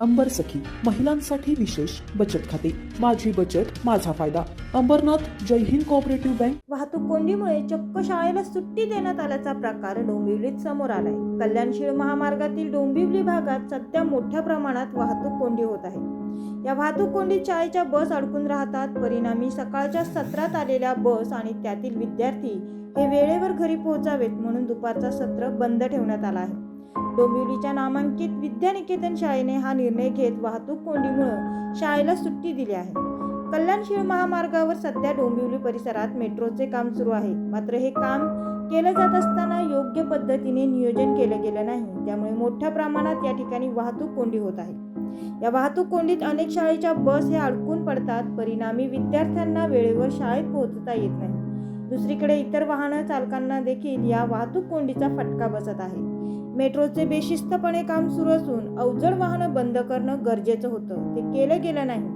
अंबर सखी महिलांसाठी विशेष बचत खाते. माझी बचत माझा फायदा. अंबरनाथ जय हिंद कोऑपरेटिव्ह बँक वाहतूक कोंडीमुळे चक्क शाळेला सुट्टी देण्यात आल्याचा प्रकार डोंबिवलीत समोर आलाय. कल्याणशीळ महामार्गातील डोंबिवली भागात सध्या मोठ्या प्रमाणात वाहतूक कोंडी होत आहे. या वाहतूक कोंडीत शाळेच्या बस अडकून राहतात. परिणामी सकाळच्या सत्रात आलेल्या बस आणि त्यातील विद्यार्थी हे वेळेवर घरी पोहोचावेत म्हणून दुपारचा सत्र बंद ठेवण्यात आला आहे. डोंबिवलीच्या नामांकित विद्यानिकेतन शाळेने हा निर्णय घेत वाहतूक कोंडीमुळे शाळेला सुट्टी दिली आहे. कल्याणशील महामार्गावर सध्या डोंबिवली परिसरात मेट्रोचे काम सुरू आहे. मात्र हे काम केलं जात असताना योग्य पद्धतीने नियोजन केलं गेलं नाही. त्यामुळे मोठ्या प्रमाणात या ठिकाणी वाहतूक कोंडी होत आहे. या वाहतूक कोंडीत अनेक शाळेच्या बस हे अडकून पडतात. परिणामी विद्यार्थ्यांना वेळेवर शाळेत पोहोचता येत नाही. दुसरीकडे इतर वाहन चालकांना देखील या वाहतूक कोंडीचा फटका बसत आहे. मेट्रोचे बेशिस्तपणे काम सुरू असून अवजड वाहनं बंद करणं गरजेचं होतं. ते केलं गेलं नाही.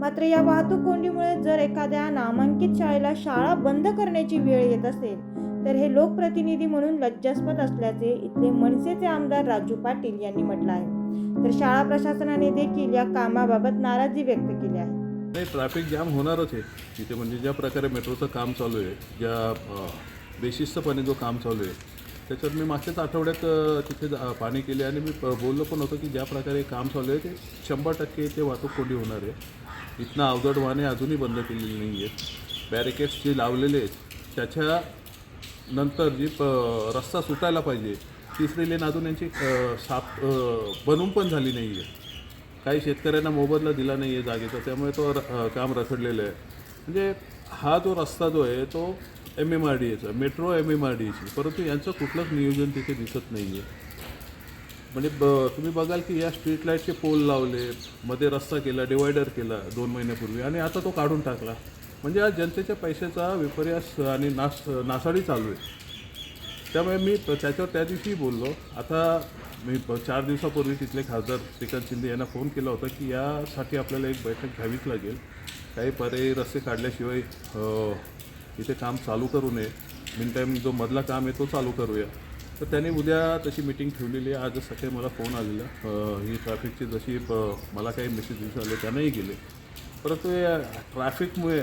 मात्र या वाहतूक कोंडीमुळे जर एखाद्या नामांकित शाळेला शाळा बंद करण्याची वेळ येत असेल तर हे लोकप्रतिनिधी म्हणून लज्जास्पद असल्याचे इथले मनसेचे आमदार राजू पाटील यांनी म्हटलं आहे. तर शाळा प्रशासनाने देखील या कामाबाबत नाराजी व्यक्त केली आहे. नाही ट्रॅफिक जाम होणारच आहे. तिथे म्हणजे ज्या प्रकारे मेट्रोचं काम चालू आहे ज्या बेशिस्तपणे जो काम चालू आहे त्याच्यात मी मागच्याच आठवड्यात तिथे जा- पाणी केले आणि मी प- बोललो पण होतो की ज्या प्रकारे काम चालू आहे ते शंभर टक्के ते वाहतूक कोंडी होणार आहे. इथनं अवजड वाहने अजूनही बंद केलेली नाही आहेत बॅरिकेड्स जे लावलेले आहेत त्याच्या नंतर जी प रस्ता सुटायला पाहिजे तिसरी लेन अजून यांची साफ बनून पण झाली नाही आहे काही शेतकऱ्यांना मोबदला दिला नाही आहे जागेचा त्यामुळे तो र- काम रखडलेलं आहे. म्हणजे हा जो रस्ता जो आहे तो एम एम आर डी एचा metro M M R D एची परंतु यांचं कुठलंच नियोजन तिथे दिसत नाही आहे. म्हणजे ब तुम्ही बघाल की या स्ट्रीट लाईटचे पोल लावले मध्ये रस्ता केला डिवायडर केला दोन महिन्यापूर्वी आणि आता तो काढून टाकला. म्हणजे आज जनतेच्या पैशाचा विपर्यास आणि नास नासाडी चालू आहे. त्यामुळे मी त्याच्यावर त्या दिवशी बोललो. आता मी चार दिवसापूर्वी तिथले खासदार श्रीकांत शिंदे यांना फोन केला होता की यासाठी आपल्याला एक बैठक घ्यावीच लागेल. काही पर्यायी रस्ते काढल्याशिवाय इथे काम चालू करू नये. मिन टाईम जो मधला काम आहे तो चालू करूया. तर त्यांनी उद्या तशी मिटिंग ठेवलेली आहे. आज सकाळी मला फोन आलेला. ही ट्रॅफिकची जशी मला काही मेसेज दिसून आले त्यांनाही गेले. परंतु या ट्रॅफिकमुळे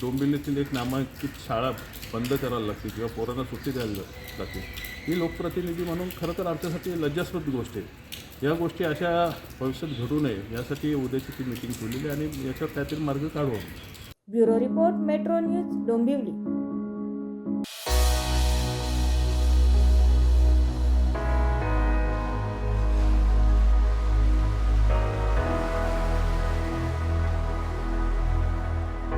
डोंबिवलीतील एक नामांकित शाळा बंद करायला लागते किंवा पोरांना सुट्टी द्यायला लागते ही लोकप्रतिनिधी म्हणून खरं तर आमच्यासाठी लज्जास्पद गोष्ट आहे. या गोष्टी अशा भविष्यात घडू नये यासाठी उद्याची ती मिटिंग ठेवलेली आहे आणि याच्यावर काहीतरी मार्ग काढू bureau report metro news Dombivli.